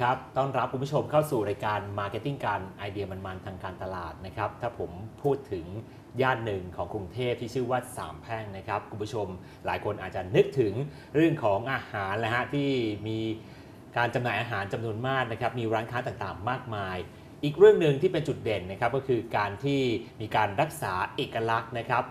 ครับ ต้อนรับคุณผู้ชมเข้าสู่รายการ Marketing การไอเดียมันๆทางการตลาดนะครับ ถ้าผมพูดถึงย่านหนึ่งของกรุงเทพที่ชื่อว่าสามแพร่งนะครับ คุณผู้ชมหลายคนอาจจะนึกถึงเรื่องของอาหารนะฮะที่มีการจำหน่ายอาหารจำนวนมากนะครับ มีร้านค้าต่างๆ มากมาย อีกเรื่องหนึ่งที่เป็นจุดเด่นนะครับก็คือการที่มีการรักษาเอกลักษณ์นะครับ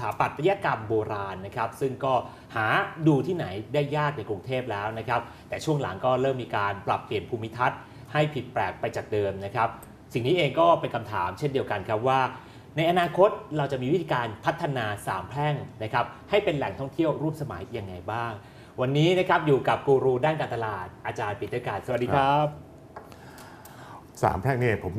ถาปัตยกรรมโบราณนะครับ ซึ่งก็หาดูที่ไหนได้ยากในกรุงเทพแล้วนะครับ แต่ช่วงหลังก็เริ่มมีการปรับเปลี่ยนภูมิทัศน์ ให้ผิดแปลกไปจากเดิมนะครับ สิ่งนี้เองก็เป็นคำถามเช่นเดียวกันครับว่า ในอนาคตเราจะมีวิธีการพัฒนาสามแพร่งนะครับให้เป็นแหล่งท่องเที่ยวรูปสมัยยังไงบ้าง วันนี้นะครับอยู่กับกูรูด้านการตลาดอาจารย์ปีเตอร์การสวัสดีครับสามแพร่งเนี่ยผม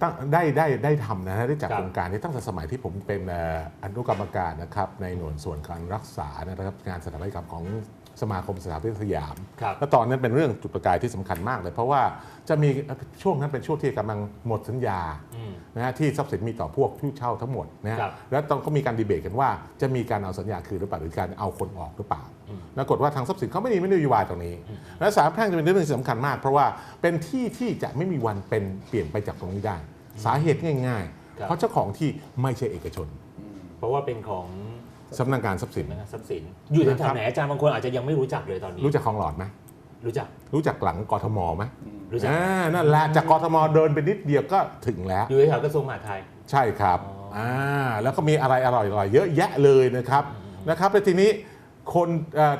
ตั้งได้ได้ได้ทำนะฮะได้จากครับโครงการนี้ตั้งแต่สมัยที่ผมเป็นเอ่ออนุกรรมการนะครับในหน่วยส่วนการรักษานะครับงานสถาปัตยกรรมของ สมาคมสถาปัตยกรรมสยามครับแล้วตอนนั้นเป็นเรื่องจุดประกายที่สำคัญมากเลย เพราะว่าจะมีช่วงนั้นเป็นช่วงที่กำลังหมดสัญญาอืมนะฮะที่ทรัพย์สินมีต่อพวกผู้เช่าทั้งหมดนะฮะครับแล้วต้องก็มีการดีเบตกันว่าจะมีการเอาสัญญาคืนหรือเปล่าหรือการเอาคนออกหรือเปล่าอืมปรากฏว่าทางทรัพย์สินเขาไม่มีไม่ได้นโยบายตรงนี้ และสามแพร่งจะเป็นเรื่องที่สำคัญมาก เพราะว่าเป็นที่ที่จะไม่มีวันเป็นเปลี่ยนไปจากตรงนี้ได้ สาเหตุง่ายครับๆเพราะเจ้าของที่ไม่ใช่เอกชน เพราะว่าเป็นของ สำนักงานทรัพย์สินสำนักงานทรัพย์สิน อยู่แถนะควรับๆไหนอาจารย์บางคนอาจจะยังไม่รู้จักเลยตอนนี้ รู้จักคลองหลอดไหมรู้จัก รู้จักหลังกทมไหมรู้จัก อ่านั่นแหละจากกทมเดินไปนิดเดียวก็ถึงแล้ว อยู่แถวๆกระทรวงมหาดไทย ใช่ครับอ๋ออ่่าแล้วก็มีอะไรอร่อยๆ เยอะแยะเลยนะครับนะครับแล้วทีนี้คนเอ่อ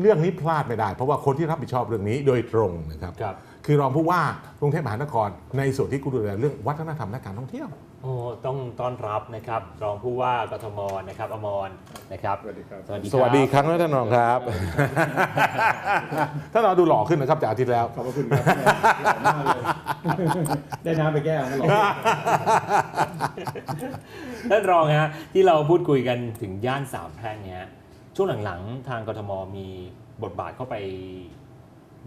เรื่องนี้พลาดไม่ได้ เพราะว่าคนที่รับผิดชอบเรื่องนี้โดยตรงนะครับ ครับ คือรองผู้ว่ากรุงเทพมหานคร ในส่วนที่กูดูแลเรื่องวัฒนธรรมและการท่องเที่ยว โอ้ต้องต้อนรับนะครับ รองผู้ว่ากทมนะครับ อมรนะครับ สวัสดีครับ สวัสดีสวัสดีครั้งแล้วท่านรองครับ ท่านรองดูหล่อขึ้นนะครับจากอาทิตย์แล้ว ขอบพระคุณครับหล่อมากเลยได้น้ำไปแก้วก็หล่อท่านรองฮะที่เราพูดคุยกันถึงย่านสามแพร่งเนี่ยช่วงหลังๆ ทางกทมมีบทบาทเข้าไป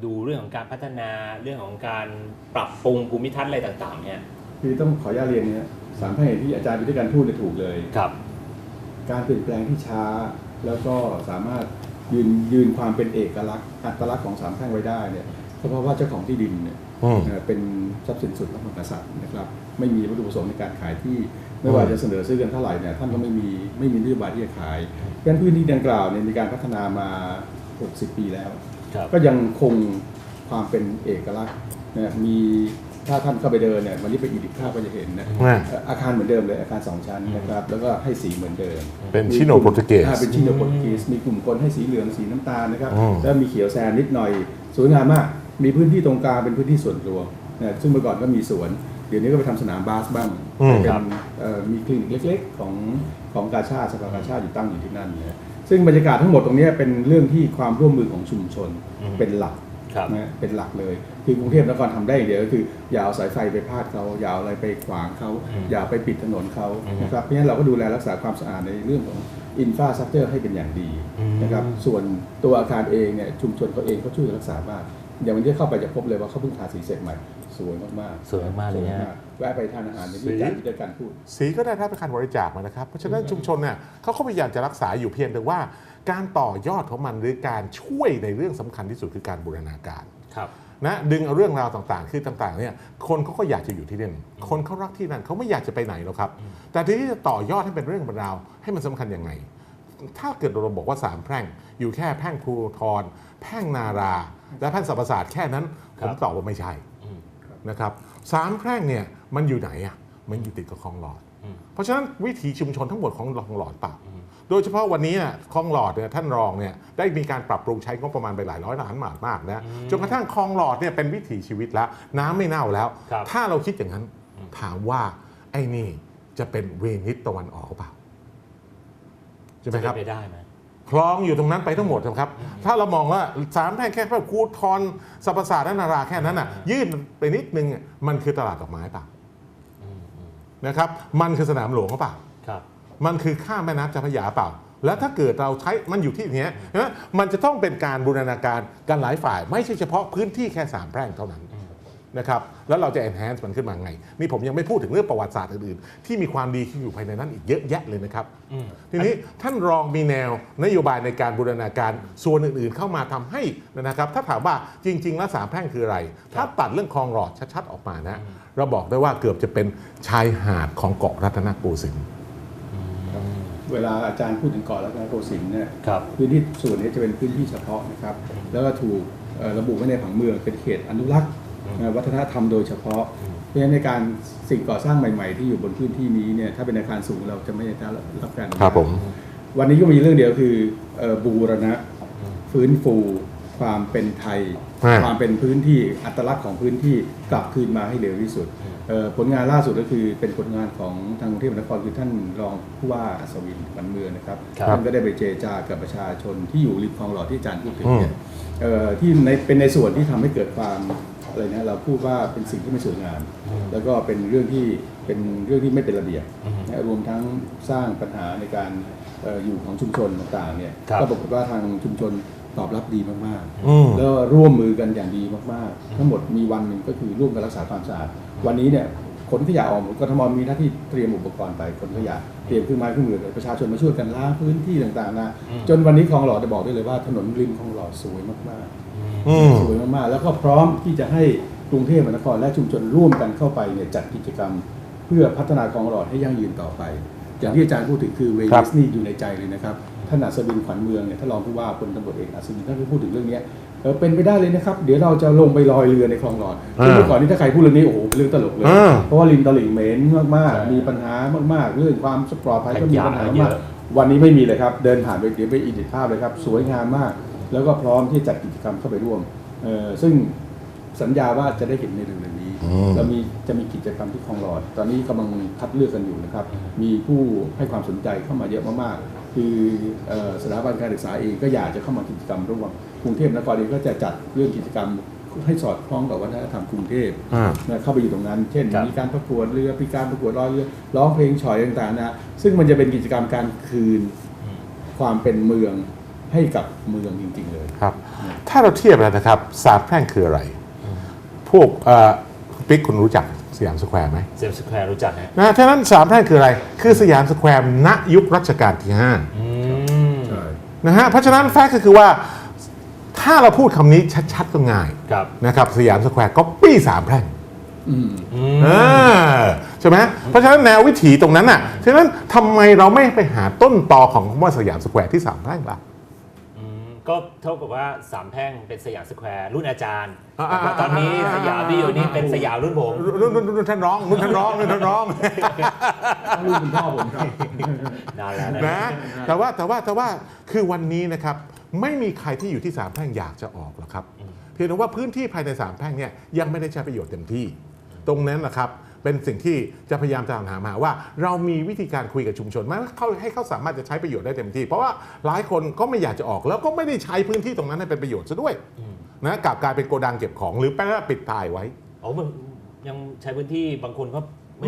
ดูเรื่องของการพัฒนาเรื่องของการปรับปรุงภูมิทัศน์อะไรต่างๆ เนี่ย คือต้องขออนุญาตเรียนเนี่ยสามแพร่งที่อาจารย์ไปด้วยกันพูดเนี่ยถูกเลย ครับ การเปลี่ยนแปลงที่ช้า แล้วก็สามารถยืนยืนความเป็นเอกลักษณ์อัตลักษณ์ของสามแพร่งไว้ได้เนี่ยก็เพราะว่าเจ้าของที่ดินเนี่ยอืม เอ่อเป็นทรัพย์สินส่วนพระมหากษัตริย์นะครับ ไม่มีวัตถุประสงค์ในการขายที่ไม่ว่าจะเสนอซื้อกันเท่าไหร่เนี่ยท่านก็ไม่มีไม่มีนโยบายที่จะขายเพราะฉะนั้นพื้นที่ดังกล่าวเนี่ยมีการพัฒนามา 60 ปีแล้วครับ ก็ยังคงความเป็นเอกลักษณ์นะมีถ้าท่านเข้าไปเดินเนี่ยวันนี้ไปอีดิภาพก็จะเห็นนะอ่าเอ่ออาคารเหมือนเดิมเลยอาคารสองชั้นนะครับแล้วก็ให้สีเหมือนเดิม เป็นชิโนโปรตุเกสอ่าเป็นชิโนโปรตุเกสมีกลุ่มคนให้สีเหลืองสีน้ำตาลนะครับอืมแล้วมีเขียวแซมนิดหน่อยสวยงามมาก มีพื้นที่ตรงกลางเป็นพื้นที่ส่วนรวมนะซึ่งเมื่อก่อนก็มีสวนเดี๋ยวนี้ก็ไปทำสนามบาสบ้างอืมเป็ครันบเอ่อมีคลินิกเล็ก ๆ ของของกาชาติสภากาชาติอยู่ตั้งอยู่ที่นั่นนะ ซึ่งบรรยากาศทั้งหมดตรงเนี้ยเป็นเรื่องที่ความร่วมมือของชุมชนอืมเป็นหลักครับนะเป็นหลักเลย คือกรุงเทพนครทำได้อย่างเดียวก็คือ อย่าเอาสายไฟไปพาดเขาอย่าเอาอะไรไปขวางเขาอืมอย่าไปปิดถนนเขาอืมนะครับเพราะฉะนั้นเราก็ดูแลรักษาความสะอาดในเรื่องของอินฟาสตรักเจอร์ให้เป็นอย่างดีอืมนะครับส่วนตัวอาคารเองเนี่ยชุมชนเขาเองเขาช่วยรักษามากอย่างวันนี้เข้าไปจะพบเลยว่าเขาเพิ่งทาสีเสร็จใหม่สวยมากๆสวยมากๆเลยฮะสว แวะไปทานอาหารในที่การที่เดียวกันพูดสีก็ได้รับเป็นการบริจาคมานะครับ เพราะฉะนั้นชุมชนเนี่ยเขาก็พยายามจะรักษาอยู่เพียงแต่ว่า การต่อยอดของมันหรือการช่วยในเรื่องสำคัญที่สุดคือการบูรณาการครับนะดึงเอาเรื่องราวต่างๆ คือต่างๆเนี่ยคนเขาก็อยากจะอยู่ที่นั่นคนเขารักที่นั่นเขาไม่อยากจะไปไหนหรอกครับ แต่ทีนี้จะต่อยอดให้เป็นเรื่องเป็นราวให้มันสำคัญยังไงถ้าเกิดเราบอกว่าสามแพร่ง อยู่แค่แพร่งภูทรแพร่งนารา และแพร่งสรรพศาสตร์แค่นั้นคผรับมตอบว่าไม่ใช่อืม นะครับสามแพร่งเนี่ยมันอยู่ไหนอะมันอยู่ติดกับคลองหลอดอืมเพราะฉะนั้นวิถีชุมชนทั้งหมดของคลองหลอดเปล่าอืมโดยเฉพาะวันนี้น่ะคลองหลอดเนี่ยท่านรองเนี่ยได้มีการปรับปรุงใช้งบประมาณไปหลายร้อยล้านบาทมากนะจนกระทั่งคลองหลอดเนี่ยเป็นวิถีชีวิตแล้ว น้ำไม่เน่าแล้วครับถ้าเราคิดอย่างนั้นถามว่าไอ้นี่จะเป็นเวนิสตะวันออกหรือเปล่าใช่ไหมจะครับเป็นไปได้ไหม คลองอยู่ตรงนั้นไปทั้งหมดนะครับ ถ้าเรามองว่าสามแพร่งแค่พระคูทรสรรพศาสตร์และนาราแค่นั้นน่ะยื่นไปนิดนึงอะมันคือตลาดดอกไม้เปล่าอืมอืมนะครับ มันคือสนามหลวงหรือเปล่าครับ มันคือข้ามแม่น้ำเจ้าพระยาเปล่า แล้วถ้าเกิดเราใช้มันอยู่ที่เนี้ยนะมันจะต้องเป็นการบูรณาการกันหลายฝ่าย ไม่ใช่เฉพาะพื้นที่แค่สามแพร่งเท่านั้น นะครับแล้วเราจะ enhance มันขึ้นมาไง นี่ผมยังไม่พูดถึงเรื่องประวัติศาสตร์อื่นๆ ที่มีความดีที่อยู่ภายในนั้นอีกเยอะแยะเลยนะครับอืมทีนี้ท่านรองมีแนวนโยบายในการบูรณาการส่วนอื่นๆ เข้ามาทำให้นะครับ ถ้าถามว่าจริงๆแล้วสามแพร่งคืออะไร ถ้าตัดเรื่องคลองหลอดชัดๆออกมานะ เราบอกได้ว่าเกือบจะเป็นชายหาดของเกาะรัตนโกสินทร์เวลาอาจารย์พูดถึงเกาะรัตนโกสินทร์เนี่ยครับพื้นที่ส่วนนี้จะเป็นพื้นที่เฉพาะนะครับ แล้วก็ถูกเอ่อระบุไว้ในผังเมืองเป็นเขตอนุรักษ์เอ่อ วัฒนธรรมโดยเฉพาะ เพราะฉะนั้นในการสิ่งก่อสร้างใหม่ๆ ที่อยู่บนพื้นที่นี้เนี่ยถ้าเป็นอาคารสูงเราจะไม่ได้รับการอนุญาตครับผมวันนี้ก็มีเรื่องเดียวคือเอ่อบูรณะฟื้นฟูความเป็นไทยอ่าความเป็นพื้นที่อัตลักษณ์ของพื้นที่กลับคืนมาให้เร็วที่สุดเอ่อผลงานล่าสุดก็คือเป็นผลงานของทางกรุงเทพมหานครคือท่านรองผู้ว่าอัศวินขวัญเมืองนะครับครับท่านก็ได้ไปเจรจากับประชาชนที่อยู่ริมคลองหลอดที่อาจารย์พูดถึงเนี่ยเอ่อที่ในเป็นในส่วนที่ทำให้เกิดความ อะไรนะเราพูดว่าเป็นสิ่งที่ไม่สวยงามแล้วก็เป็นเรื่องที่เป็นเรื่องที่ไม่เป็นระเบียบนะรวมทั้งสร้างปัญหาในการเอ่ออยู่ของชุมชนต่างๆเนี่ยครับก็ปรากฏว่าทางชุมชนตอบรับดีมากอืมๆแล้วร่วมมือกันอย่างดีมากๆ ทั้งหมดมีวันหนึ่งก็คือร่วมกันรักษาความสะอาด วันนี้เนี่ย ขนขยะออกกทมมีหน้าที่เตรียมอุปกรณ์ไปขนขยะเตรียมเครื่องไม้เครื่องมือเลยประชาชนมาช่วยกันล้างพื้นที่ต่างๆนะจนวันนี้คลองหลอดจะบอกได้เลยว่าถนนริมคลองหลอดสวยมากๆอืมสวยมากๆ แล้วก็พร้อมที่จะให้กรุงเทพมหานครและชุมชนร่วมกันเข้าไปเนี่ยจัดกิจกรรม เพื่อพัฒนาคลองหลอดให้ยั่งยืนต่อไป อย่างที่อาจารย์พูดถึงคือเวครันิบสนี่อยู่ในใจเลยนะครับท่านอัศวินขวัญเมืองเนี่ยท่านรองผู้ว่าพลตำรวจเอกอัศวินท่านก็พูดถึงเรื่องเนี้ย เออเป็นไปได้เลยนะครับ เดี๋ยวเราจะลงไปลอยเรือในคลองหลอดซึ่งเมื่อก่อนนี้ถ้าใครพูดเรื่องนี้โอ้โหเป็นเรื่องตลกเลยอ่าเพราะว่าริมตลิ่งเหม็นมากใช่ๆมีปัญหามากๆ เรื่องความปลอดภัยก็มีปัญหาขยะเยมากอะวันนี้ไม่มีเลยครับ เดินผ่านไปเดี๋ยวไปอีดิทภาพเลยครับ สวยงามมาก แล้วก็พร้อมที่จะจัดกิจกรรมเข้าไปร่วมเอ่อซึ่งสัญญาว่าจะได้เห็นในเร็วๆนี้อืมแล้วมีจะมีกิจกรรมที่คลองหลอด ตอนนี้กำลังคัดเลือกกันอยู่นะครับ มีผู้ให้ความสนใจเข้ามาเยอะมากๆ คือสถาบันการศึกษาเองก็อยากจะเข้ามากิจกรรมร่วมกรุงเทพนครเองก็จะจัดเรื่องกิจกรรมให้สอดคล้องกับวัฒนธรรมกรุงเทพอ่านะเข้าไปอยู่ตรงนั้น เช่น มีการประกวดเรือมีการประกวดร้อยเรือร้องเพลงฉอยต่างๆนะซึ่งมันจะเป็นกิจกรรมการคืนความเป็นเมืองให้กับเมืองจริง ๆ เลยครับ ถ้าเราเทียบแล้วนะครับสามแพร่งคืออะไร พวกปิ๊กคุณรู้จัก สยามสแควร์ไหมเซมสแควร์รู้จักฮะนะฉะนั้นสามแพร่งคืออะไร คือสยามสแควร์ณยุครัชกาลที่5อืมนะฮะเพราะฉะนั้นแฟกต์ก็คือว่า ถ้าเราพูดคำนี้ชัดๆก็ง่ายครับนะครับสยามสแควร์ก็ปี้สามแพร่ง อืม อืม อ่าใช่ไหมเพราะฉะนั้นแนววิถีตรงนั้นน่ะ ฉะนั้นทำไมเราไม่ไปหาต้นตอของคำว่าสยามสแควร์ที่สามแพร่งล่ะอืม ก็เท่ากับว่าสามแพร่งเป็นสยามสแควร์รุ่นอาจารย์อ่าอ่าแล้วตอนนี้สยามที่อยู่นี่เป็นสยามรุ่นผมรุ่นรุ่นรุ่นรุ่นท่านร้องรุ่นท่านร้องรุ่นท่านร้องต้องรุ่นคุณพ่อผมครับนานแล้วนะนะแต่ว่าแต่ว่าแต่ว่าคือวันนี้นะครับไม่มีใครที่อยู่ที่สามแพร่งอยากจะออกหรอกครับเพียงแต่ว่าพื้นที่ภายในสามแพร่งเนี่ยยังไม่ได้ใช้ประโยชน์เต็มที่ ตรงนั้นนะครับ เป็นสิ่งที่จะพยายามจะหามาว่า เรามีวิธีการคุยกับชุมชนไหมว่าเขาให้เขาสามารถจะใช้ประโยชน์ได้เต็มที่ เพราะว่าหลายคนก็ไม่อยากจะออกแล้วก็ไม่ได้ใช้พื้นที่ตรงนั้นให้เป็นประโยชน์ซะด้วยนะกลับกลายเป็นโกดังเก็บของหรือแปลว่าปิดตายไว้อ๋อมันยังใช้พื้นที่บางคนก็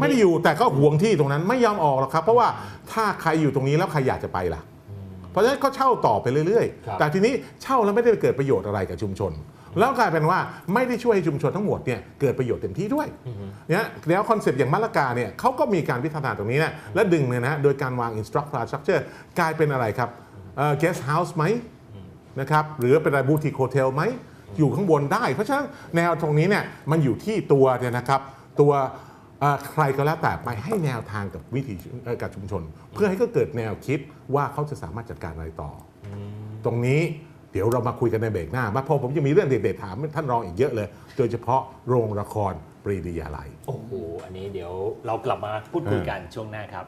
ไม่ได้อยู่แต่ก็หวงที่ตรงนั้นไม่ยอมออกหรอกครับ เพราะว่าถ้าใครอยู่ตรงนี้แล้วใครอยากจะไปล่ะ เพราะฉะนั้นก็เช่าต่อไปเรื่อยครับๆแต่ทีนี้เช่าแล้วไม่ได้เกิดประโยชน์อะไรกับชุมชน แล้วกลายเป็นว่าไม่ได้ช่วยให้ชุมชนทั้งหมดเนี่ยเกิดประโยชน์เต็มที่ด้วยเนี่ยแล้วคอนเซปต์อย่างมาลากาเนี่ยเขาก็มีการพัฒนาตรงนี้นะและดึงเนี่ยนะโดยการวาง infrastructure กลายเป็นอะไรครับเอ่อ guest house ไหมนะครับหรือเป็นอะไรบูติ c โ o เทลไหมอยู่ข้างบนได้ เพราะฉะนั้นแนวตรงนี้เนี่ยมันอยู่ที่ตัวเนี่ยนะครับตัวเอ่อใครก็แล้วแต่ไปให้แนวทางกับวิถีเอ่อกับชุมชน เพื่อให้ก็เกิดแนวคิดว่าเขาจะสามารถจัดการอะไรต่ออตรงนี้เดี๋ยวเรามาคุยกันในเบรกหน้ามาเพอผมจะมีเรื่องเด็ดๆถามท่านรองอีกเยอะเลย โดยเฉพาะโรงละครปรีดียาลัย โอ้โห อันนี้เดี๋ยวเรากลับมาพูดคุยกันช่วงหน้าครับ